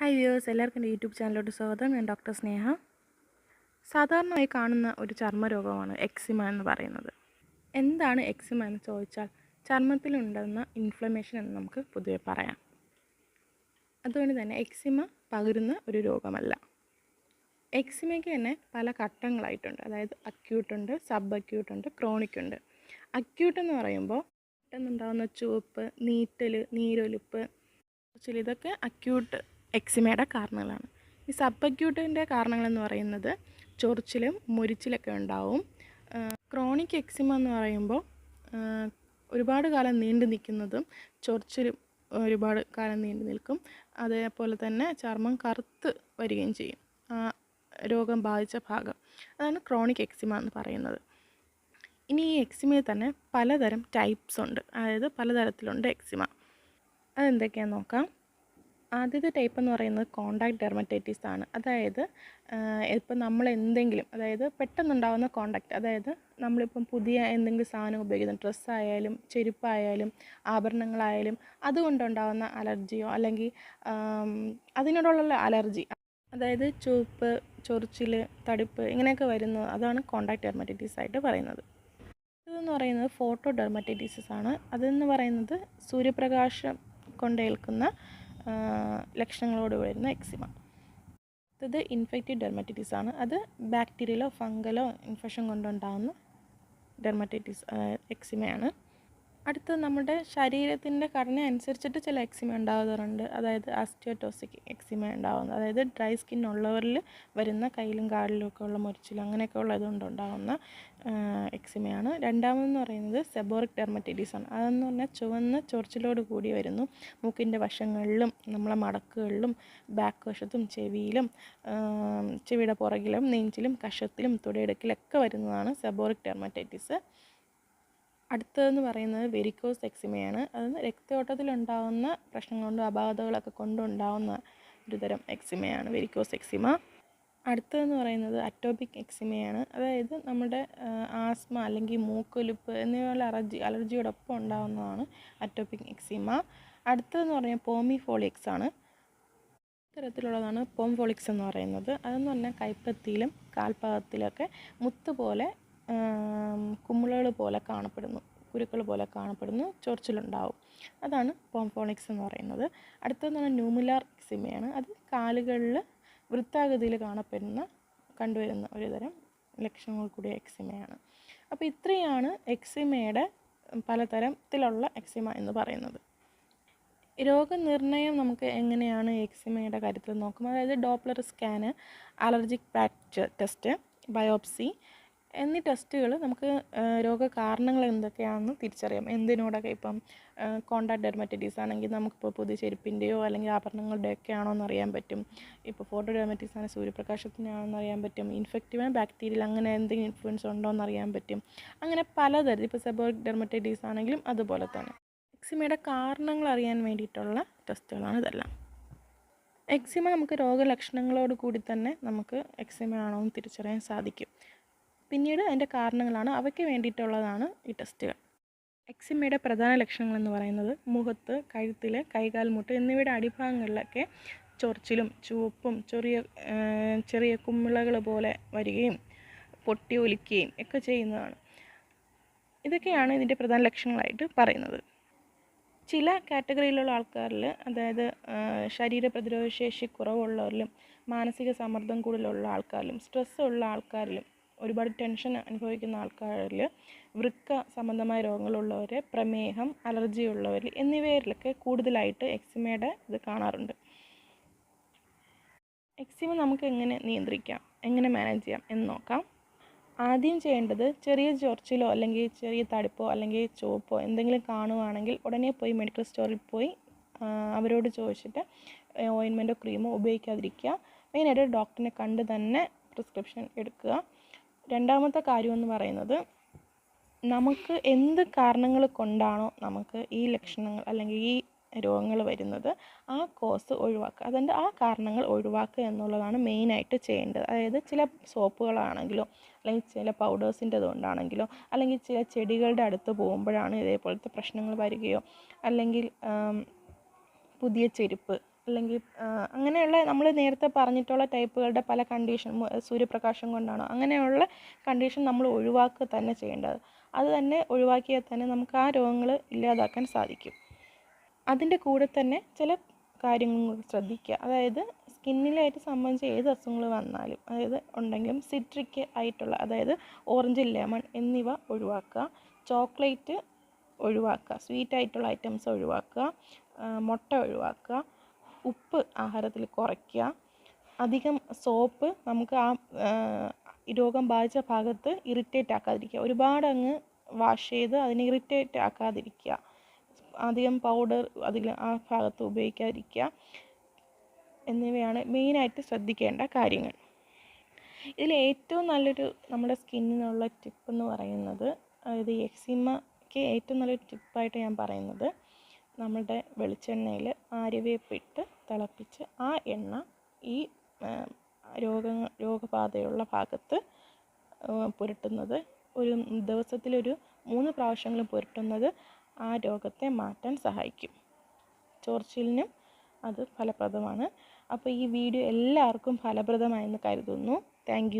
Hi viewers എല്ലാവർക്കും എന്റെ YouTube ചാനലിലോട്ട് സ്വാഗതം. ഞാൻ ഡോക്ടർ സ്നേഹ. സാധാരണയായി കാണുന്ന ഒരു ചർമ്മരോഗമാണ് എക്സിമ എന്ന് പറയുന്നത്. എന്താണ് എക്സിമ എന്ന് ചോദിച്ചാൽ ചർമ്മത്തിലുണ്ടെന്ന ഇൻഫ്ലമേഷൻ എന്ന് നമുക്ക് പൊതുവെ പറയാം. അതുകൊണ്ട് തന്നെ എക്സിമ പകരുന്ന ഒരു രോഗമല്ല. എക്സിമയ്ക്ക് തന്നെ പല ഘട്ടങ്ങളായിട്ടുണ്ട്. അതായത് അക്യൂട്ടുണ്ട് സബ് അക്യൂട്ടുണ്ട് ക്രോണിക് ഉണ്ട്. അക്യൂട്ട് എന്ന് പറയുമ്പോൾ പെട്ടെന്നുണ്ടാകുന്ന ചുവപ്പ് നീറ്റൽ നീരൊലിപ്പ് ചില ഇതൊക്കെ അക്യൂട്ട് എക്സിമയുടെ കാരണങ്ങളാണ്. ഈ സബ് അക്യൂട്ടിന്റെ കാരണങ്ങളെന്ന് പറയുന്നത് ചൊറിച്ചിലും മുരിച്ചിലൊക്കെ ഉണ്ടാവും. ക്രോണിക് എക്സിമ എന്ന് പറയുമ്പോൾ ഒരുപാട് കാലം നീണ്ടു നിൽക്കുന്നതും ചൊറിച്ചിലും ഒരുപാട് കാലം നീണ്ടു നിൽക്കും. അതേപോലെ തന്നെ ചർമ്മം കറുത്ത് വരികയും ചെയ്യും. രോഗം ബാധിച്ച ഭാഗം. അതാണ് ക്രോണിക് എക്സിമ എന്ന് പറയുന്നത്. ഇനി ഈ എക്സിമയിൽ തന്നെ പലതരം ടൈപ്സ് ഉണ്ട്. അതായത് പലതരത്തിലുണ്ട് എക്സിമ. അതെന്തൊക്കെയാണെന്ന് നോക്കാം. ആദ്യത്തെ ടൈപ്പ് എന്ന് പറയുന്നത് കോണ്ടാക്ട് ഡെർമറ്റൈറ്റിസ് ആണ്. അതായത് ഇപ്പം നമ്മൾ എന്തെങ്കിലും അതായത് പെട്ടെന്നുണ്ടാകുന്ന കോണ്ടാക്ട് അതായത് നമ്മളിപ്പം പുതിയ എന്തെങ്കിലും സാധനം ഉപയോഗിക്കുന്ന ഡ്രസ്സായാലും ചെരുപ്പായാലും ആഭരണങ്ങളായാലും അതുകൊണ്ടുണ്ടാകുന്ന അലർജിയോ അല്ലെങ്കിൽ അതിനോടുള്ള അലർജി അതായത് ചുവപ്പ് ചൊറിച്ചിൽ തടിപ്പ് ഇങ്ങനെയൊക്കെ വരുന്നത് അതാണ് കോണ്ടാക്ട് ഡെർമറ്റൈറ്റിസ് ആയിട്ട് പറയുന്നത്. ഇതെന്ന് പറയുന്നത് ഫോട്ടോ ഡെർമറ്റൈറ്റിസ് ആണ്. അതെന്ന് പറയുന്നത് സൂര്യപ്രകാശം കൊണ്ടേൽക്കുന്ന ലക്ഷണങ്ങളോട് വരുന്ന എക്സിമ. ഇത് ഇൻഫെക്റ്റീവ് ഡെർമറ്റൈറ്റിസ് ആണ്. അത് ബാക്ടീരിയലോ ഫംഗലോ ഇൻഫെക്ഷൻ കൊണ്ടുണ്ടാകുന്ന ഡെർമറ്റൈറ്റിസ് എക്സിമയാണ്. അടുത്തത് നമ്മുടെ ശരീരത്തിന്റെ ഘടന അനുസരിച്ചിട്ട് ചില എക്സിമ ഉണ്ടാകാറുണ്ട്. അതായത് ആസ്റ്റിയോട്ടോസിക് എക്സിമ ഉണ്ടാകുന്നത് അതായത് ഡ്രൈ സ്കിൻ ഉള്ളവരിൽ വരുന്ന കയ്യിലും കാലിലും ഒക്കെ ഉള്ള മുറിച്ചിലും അങ്ങനെയൊക്കെ ഉള്ളതുകൊണ്ട് ഉണ്ടാകുന്ന എക്സിമയാണ്. രണ്ടാമതെന്ന് പറയുന്നത് സെബോറിക് ഡെർമറ്റൈറ്റിസ് ആണ്. അതെന്ന് പറഞ്ഞാൽ ചുവന്ന ചൊറിച്ചിലോട് കൂടി വരുന്നു. മൂക്കിന്റെ വശങ്ങളിലും നമ്മളെ മടക്കുകളിലും ബാക്ക് വശത്തും ചെവിയിലും ചെവിയുടെ പുറകിലും നെഞ്ചിലും കഷത്തിലും തുടയെടുക്കിലൊക്കെ വരുന്നതാണ് സെബോറിക് ഡെർമറ്റൈറ്റിസ്. അടുത്തതെന്ന് പറയുന്നത് വെരിക്കോസ് എക്സിമയാണ് അത് രക്തയോട്ടത്തിലുണ്ടാകുന്ന പ്രശ്നങ്ങൾ കൊണ്ടും അപാകതകളൊക്കെ കൊണ്ടുണ്ടാകുന്ന ഒരു തരം എക്സിമയാണ് വെരിക്കോസ് എക്സിമ അടുത്തതെന്ന് പറയുന്നത് അറ്റോപിക് എക്സിമയാണ് അതായത് നമ്മുടെ ആസ്മ അല്ലെങ്കിൽ മൂക്കൊലിപ്പ് എന്നിവയുള്ള അലർജി അലർജിയോടൊപ്പം ഉണ്ടാകുന്നതാണ് അറ്റോപിക് എക്സിമ അടുത്തതെന്ന് പറഞ്ഞാൽ പോമിഫോളിക്സ് ആണ്. ഇത്തരത്തിലുള്ളതാണ് പോംഫോളിക്സ് എന്ന് പറയുന്നത്. അതെന്ന് പറഞ്ഞാൽ കൈപ്പത്തിയിലും കാൽഭാഗത്തിലൊക്കെ മുത്ത് പോലെ കുമിളകൾ പോലെ കാണപ്പെടുന്നു കുരുക്കൾ പോലെ കാണപ്പെടുന്നു ചൊറിച്ചിലുണ്ടാവും. അതാണ് പോംഫോണിക്സ് എന്ന് പറയുന്നത്. അടുത്തതെന്ന് പറഞ്ഞാൽ ന്യൂമുലാർ എക്സിമയാണ് അത് കാലുകളിൽ വൃത്താകൃതിയിൽ കാണപ്പെടുന്ന കണ്ടുവരുന്ന ഒരു തരം ലക്ഷണങ്ങൾ കൂടിയ എക്സിമയാണ് അപ്പോൾ ഇത്രയാണ് എക്സിമയുടെ പലതരത്തിലുള്ള എക്സിമ എന്ന് പറയുന്നത്. രോഗനിർണയം നമുക്ക് എങ്ങനെയാണ് എക്സിമയുടെ കാര്യത്തിൽ നോക്കും അതായത് Doppler scan allergic patch test biopsy എന്നീ ടെസ്റ്റുകൾ നമുക്ക് രോഗകാരണങ്ങൾ എന്തൊക്കെയാണെന്ന് തിരിച്ചറിയാം. എന്തിനോടൊക്കെ ഇപ്പം കോണ്ടാക്ട് ഡെർമറ്റൈറ്റിസ് ആണെങ്കിൽ നമുക്കിപ്പോൾ പുതിയ ചെരുപ്പിന്റെയോ അല്ലെങ്കിൽ ആഭരണങ്ങളുടെ ഒക്കെ ആണോ എന്ന് അറിയാൻ പറ്റും. ഇപ്പോൾ ഫോട്ടോ ഡെർമറ്റൈറ്റിസ് ആണെങ്കിൽ സൂര്യപ്രകാശത്തിനാണോ അറിയാൻ പറ്റും. ഇൻഫെക്റ്റീവ് ബാക്ടീരിയൽ അങ്ങനെ എന്തെങ്കിലും ഇൻഫ്ലുവൻസ് ഉണ്ടോ എന്ന് അറിയാൻ പറ്റും. അങ്ങനെ പലതരം ഇപ്പോൾ സെബോറിക് ഡെർമറ്റൈറ്റിസ് ആണെങ്കിലും അതുപോലെ തന്നെ. എക്സിമയുടെ കാരണങ്ങൾ അറിയാൻ വേണ്ടിയിട്ടുള്ള ടെസ്റ്റുകളാണ് ഇതെല്ലാം. എക്സിമ നമുക്ക് രോഗലക്ഷണങ്ങളോട് കൂടി തന്നെ നമുക്ക് എക്സിമ ആണോ എന്ന് തിരിച്ചറിയാൻ സാധിക്കും. പിന്നീട് അതിന്റെ കാരണങ്ങളാണ് അവയ്ക്ക് വേണ്ടിയിട്ടുള്ളതാണ് ഈ ടെസ്റ്റുകൾ. എക്സിമയുടെ പ്രധാന ലക്ഷണങ്ങൾ എന്ന് പറയുന്നത് മുഖത്ത് കഴുത്തിൽ കൈകാൽമുട്ട് എന്നിവയുടെ അടിഭാഗങ്ങളിലൊക്കെ ചൊറിച്ചിലും ചുവപ്പും ചെറിയ ചെറിയ കുമ്മിളകൾ പോലെ വരികയും പൊട്ടി ഒലിക്കുകയും ഒക്കെ ചെയ്യുന്നതാണ്. ഇതൊക്കെയാണ് ഇതിന്റെ പ്രധാന ലക്ഷണങ്ങളായിട്ട് പറയുന്നത്. ചില കാറ്റഗറിയിലുള്ള ആൾക്കാരിൽ അതായത് ശരീര പ്രതിരോധശേഷി കുറവുള്ളവരിലും മാനസിക സമ്മർദ്ദം കൂടുതലുള്ള ആൾക്കാരിലും സ്ട്രെസ് ഉള്ള ആൾക്കാരിലും ഒരുപാട് ടെൻഷൻ അനുഭവിക്കുന്ന ആൾക്കാരിൽ വൃക്ക സംബന്ധമായ രോഗങ്ങളുള്ളവർ പ്രമേഹം അലർജി ഉള്ളവർ എന്നിവയിലൊക്കെ കൂടുതലായിട്ട് എക്സിമയുടെ ഇത് കാണാറുണ്ട്. എക്സിമ നമുക്ക് എങ്ങനെ നിയന്ത്രിക്കാം എങ്ങനെ മാനേജ് ചെയ്യാം എന്ന് നോക്കാം. ആദ്യം ചെയ്യേണ്ടത് ചെറിയ ചൊറിച്ചിലോ അല്ലെങ്കിൽ ചെറിയ തടിപ്പോ അല്ലെങ്കിൽ ചുവപ്പോ എന്തെങ്കിലും കാണുവാണെങ്കിൽ ഉടനെ പോയി മെഡിക്കൽ സ്റ്റോറിൽ പോയി അവരോട് ചോദിച്ചിട്ട് ഓയിൻമെന്റോ ക്രീമോ ഉപയോഗിക്കാതിരിക്കുക. മെയിനായിട്ട് ഡോക്ടറിനെ കണ്ട് തന്നെ പ്രിസ്ക്രിപ്ഷൻ എടുക്കുക. രണ്ടാമത്തെ കാര്യം എന്ന് പറയുന്നത് നമുക്ക് എന്ത് കാരണങ്ങൾ കൊണ്ടാണോ നമുക്ക് ഈ ലക്ഷണങ്ങൾ അല്ലെങ്കിൽ ഈ രോഗങ്ങൾ വരുന്നത് ആ കോസ് ഒഴിവാക്കുക. അതിന്റെ ആ കാരണങ്ങൾ ഒഴിവാക്കുക എന്നുള്ളതാണ് മെയിനായിട്ട് ചെയ്യേണ്ടത്. അതായത് ചില സോപ്പുകളാണെങ്കിലോ അല്ലെങ്കിൽ ചില പൗഡേഴ്സിന്റെ കൊണ്ടാണെങ്കിലോ അല്ലെങ്കിൽ ചില ചെടികളുടെ അടുത്ത് പോകുമ്പോഴാണ് ഇതേപോലത്തെ പ്രശ്നങ്ങൾ വരികയോ അല്ലെങ്കിൽ പുതിയ ചെരുപ്പ് അല്ലെങ്കിൽ അങ്ങനെയുള്ള നമ്മൾ നേരത്തെ പറഞ്ഞിട്ടുള്ള ടൈപ്പുകളുടെ പല കണ്ടീഷൻ സൂര്യപ്രകാശം കൊണ്ടാണോ അങ്ങനെയുള്ള കണ്ടീഷൻ നമ്മൾ ഒഴിവാക്കുക തന്നെ ചെയ്യേണ്ടത്. അത് തന്നെ ഒഴിവാക്കിയാൽ തന്നെ നമുക്ക് ആ രോഗങ്ങൾ ഇല്ലാതാക്കാൻ സാധിക്കും. അതിന്റെ കൂടെ തന്നെ ചില കാര്യങ്ങളും ശ്രദ്ധിക്കുക. അതായത് സ്കിന്നിലായിട്ട് സംബന്ധിച്ച് ഏത് അസുഖങ്ങൾ വന്നാലും അതായത് ഉണ്ടെങ്കിലും സിട്രിക് ആയിട്ടുള്ള അതായത് ഓറഞ്ച് ലെമൺ എന്നിവ ഒഴിവാക്കുക. ചോക്ലേറ്റ് ഒഴിവാക്കുക. സ്വീറ്റ് ആയിട്ടുള്ള ഐറ്റംസ് ഒഴിവാക്കുക. മുട്ട ഒഴിവാക്കുക. ഉപ്പ് ആഹാരത്തിൽ കുറയ്ക്കുക. അധികം സോപ്പ് നമുക്ക് ആ രോഗം ബാധിച്ച ഭാഗത്ത് ഇറിറ്റേറ്റ് ആക്കാതിരിക്കുക. ഒരുപാട് അങ്ങ് വാഷ് ചെയ്ത് അതിനെ ഇറിറ്റേറ്റ് ആക്കാതിരിക്കുക. അധികം പൗഡർ അതിൽ ആ ഭാഗത്ത് ഉപയോഗിക്കാതിരിക്കുക. എന്നിവയാണ് മെയിനായിട്ട് ശ്രദ്ധിക്കേണ്ട കാര്യങ്ങൾ. ഇതിൽ ഏറ്റവും നല്ലൊരു നമ്മുടെ സ്കിന്നിനുള്ള ടിപ്പ് എന്ന് പറയുന്നത് അതായത് എക്സിമയ്ക്ക് ഏറ്റവും നല്ലൊരു ടിപ്പായിട്ട് ഞാൻ പറയുന്നത് നമ്മുടെ വെളിച്ചെണ്ണയിൽ ആര്യവേപ്പിട്ട് തിളപ്പിച്ച് ആ എണ്ണ ഈ രോഗ രോഗബാധയുള്ള ഭാഗത്ത് പുരട്ടുന്നത്. ഒരു ദിവസത്തിലൊരു മൂന്ന് പ്രാവശ്യങ്ങളും പുരട്ടുന്നത് ആ രോഗത്തെ മാറ്റാൻ സഹായിക്കും. ചൊറിച്ചിലിനും അത് ഫലപ്രദമാണ്. അപ്പോൾ ഈ വീഡിയോ എല്ലാവർക്കും ഫലപ്രദമായെന്ന് കരുതുന്നു. താങ്ക്